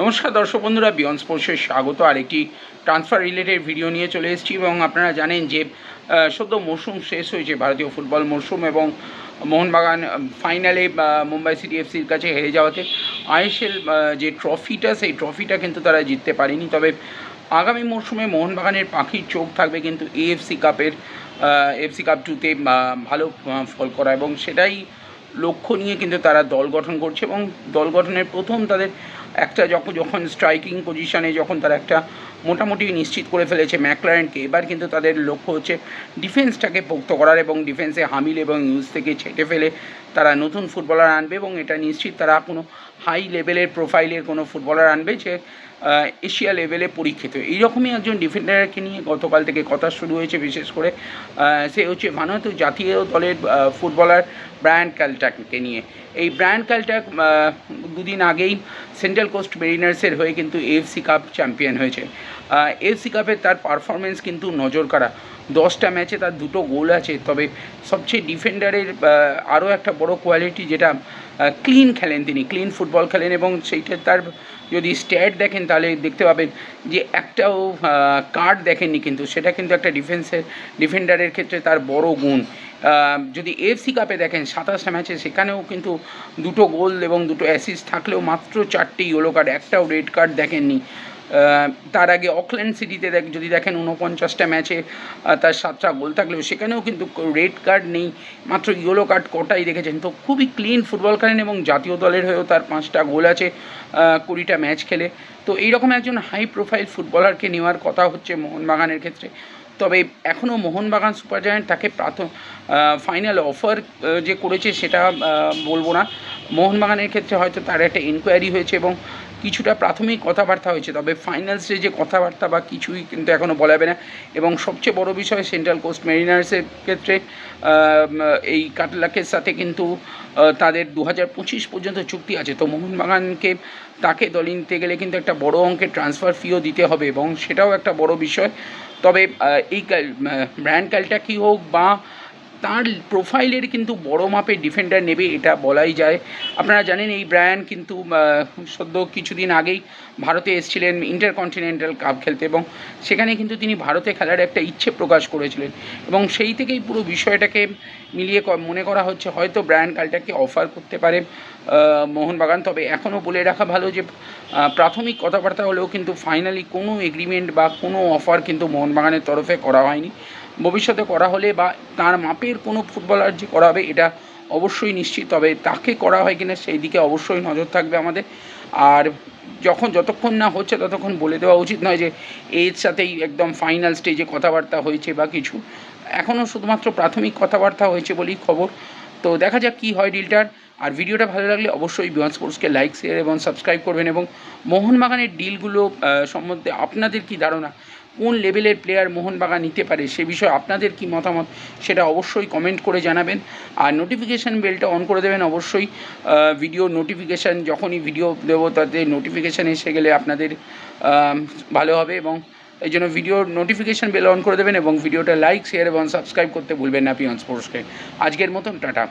নমস্কার দর্শক বন্ধুরা বিয়ন্ড স্পোর্টসে স্বাগত। আরেকটি ট্রান্সফার রিলেটেড ভিডিও নিয়ে চলে এসেছি এবং আপনারা জানেন যে সদ্য মরশুম শেষ হয়েছে, ভারতীয় ফুটবল মরশুম এবং মোহনবাগান ফাইনালে মুম্বাই সিটি এফসির কাছে হেরে যাওয়াতে আইএসএল যে ট্রফিটা সেই ট্রফিটা কিন্তু তারা জিততে পারেনি। তবে আগামী মরশুমে মোহনবাগানের পাখির চোখ থাকবে কিন্তু এএফসি কাপের এফসি কাপ টুতে ভালো ফল করা এবং সেটাই লক্ষ্য নিয়ে কিন্তু তারা দল গঠন করছে এবং দল গঠনের প্রথম তাদের একটা যখন যখন স্ট্রাইকিং পজিশনে যখন তারা একটা মোটামুটি নিশ্চিত করে ফেলেছে ম্যাকলারেনকে, এবার কিন্তু তাদের লক্ষ্য হচ্ছে ডিফেন্সটাকে পোক্ত করার এবং ডিফেন্সে হামিল এবং ইউজ থেকে ছেটে ফেলে তারা নতুন ফুটবলার আনবে এবং এটা নিশ্চিত তারা কোনো হাই লেভেলের প্রোফাইলের কোনো ফুটবলার আনবে যে এশিয়া লেভেলে পরীক্ষিত। এইরকমই একজন ডিফেন্ডারকে নিয়ে গতকাল থেকে কথা শুরু হয়েছে, বিশেষ করে সে হচ্ছে ভারতীয় জাতীয় দলের ফুটবলার ব্রায়ান ক্যালটাককে নিয়ে। এই ব্রায়ান ক্যালটাক দুদিন আগেই সেন্ট্রাল কোস্ট মেরিনার্সের হয়ে কিন্তু এএফসি কাপ চ্যাম্পিয়ন হয়েছে। এএফসি কাপে তার পারফরমেন্স কিন্তু নজর কাড়া। দশটা ম্যাচে তার দুটো গোল আছে, তবে সবচেয়ে ডিফেন্ডারের আরও একটা বড় কোয়ালিটি যেটা ক্লিন খেলেন তিনি ক্লিন ফুটবল খেলেন এবং সেইটা তার যদি স্ট্যাট দেখেন তাহলে দেখতে পাবেন যে একটাও কার্ড দেখেননি কিন্তু, সেটা কিন্তু একটা ডিফেন্সের ডিফেন্ডারের ক্ষেত্রে তার বড় গুণ। যদি এফসি কাপে দেখেন, সাতাশটা ম্যাচে সেখানেও কিন্তু দুটো গোল এবং দুটো অ্যাসিস্ট থাকলেও মাত্র চারটি ইয়েলো কার্ড একটাও রেড কার্ড দেখেননি। তার আগে অকল্যান্ড সিটিতে দেখ যদি দেখেন উনপঞ্চাশটা ম্যাচে তার সাতটা গোল থাকলেও সেখানেও কিন্তু রেড কার্ড নেই। মাত্র ইয়েলো কার্ড কটাই দেখেছেন। তো খুবই ক্লিন ফুটবল খেলেন এবং জাতীয় দলের হয়েও তার পাঁচটা গোল আছে কুড়িটা ম্যাচ খেলে। তো এইরকম একজন হাই প্রোফাইল ফুটবলারকে নেওয়ার কথা হচ্ছে মোহনবাগানের ক্ষেত্রে। তবে এখনও মোহনবাগান সুপার জায়ান্ট তাকে প্রাথম ফাইনাল অফার যে করেছে সেটা বলব না। মোহনবাগানের ক্ষেত্রে হয়তো তার একটা এনকোয়ারি হয়েছে এবং কিছুটা প্রাথমিক কথাবার্তা হয়েছে, তবে ফাইনাল স্টেজে কথাবার্তা বা কিছুই কিন্তু এখনও বলা যাবে না। এবং সবচেয়ে বড় বিষয় সেন্ট্রাল কোস্ট মেরিনার্সের ক্ষেত্রে এই কাটলাকের সাথে কিন্তু তাদের দু হাজার পঁচিশ পর্যন্ত চুক্তি আছে। তো মোহনবাগানকে তাকে দলে নিতে গেলে কিন্তু একটা বড় অঙ্কের ট্রান্সফার ফিও দিতে হবে এবং সেটাও একটা বড় বিষয়। তবে এই ব্র্যান্ড কালটা কী হোক বা তার প্রোফাইলের কিন্তু বড় মাপের ডিফেন্ডার নেবে, এটা বলাই যায়। আপনারা জানেন এই ব্র্যান্ড কিন্তু সদ্য কিছুদিন আগেই ভারতে এসেছিলেন ইন্টারকন্টিনেন্টাল কাপ খেলতে এবং সেখানে কিন্তু তিনি ভারতে খেলার একটা ইচ্ছে প্রকাশ করেছিলেন এবং সেই থেকেই পুরো বিষয়টাকে মিলিয়ে মনে করা হচ্ছে, হয়তো ব্র্যান্ড কালটাকে অফার করতে পারে মোহনবাগান। তবে এখনও বলে রাখা ভালো যে প্রাথমিক কথাবার্তা হলেও কিন্তু ফাইনালি কোনো এগ্রিমেন্ট বা কোনো অফার কিন্তু মোহনবাগানের তরফে করা হয়নি। ভবিষ্যতে করা হলে বা তার মাপের কোনো ফুটবলার যে করা হবে এটা অবশ্যই নিশ্চিত। তবে তাকে করা হয় কিনা সেই দিকে অবশ্যই নজর থাকবে আমাদের। আর যখন যতক্ষণ না হচ্ছে, ততক্ষণ বলে দেওয়া উচিত নয় যে, এর সাথেই একদম ফাইনাল স্টেজে কথাবার্তা হয়েছে বা কিছু। এখনও শুধুমাত্র প্রাথমিক কথাবার্তা হয়েছে বলেই খবর। তো দেখা যাক কী হয় ডিলটার আর ভিডিওটা ভালো লাগলে অবশ্যই বিমান স্পোর্টসকে লাইক শেয়ার এবং সাবস্ক্রাইব করবেন। এবং মোহনবাগানের ডিলগুলো সম্বন্ধে আপনাদের কি ধারণা? কোন লেভেলের প্লেয়ার মোহনবাগান নিতে পারে সে বিষয়ে আপনাদের কি মতামত সেটা অবশ্যই কমেন্ট করে জানাবেন। আর নোটিফিকেশান বেলটা অন করে দেবেন অবশ্যই। ভিডিও নোটিফিকেশান যখনই ভিডিও দেবো তাতে নোটিফিকেশান এসে গেলে আপনাদের ভালো হবে এবং এই জন্য ভিডিও নোটিফিকেশান বেল অন করে দেবেন এবং ভিডিওটা লাইক শেয়ার এবং সাবস্ক্রাইব করতে ভুলবেন না পিয়ন স্পোর্টসকে আজকের মতন, টাটা।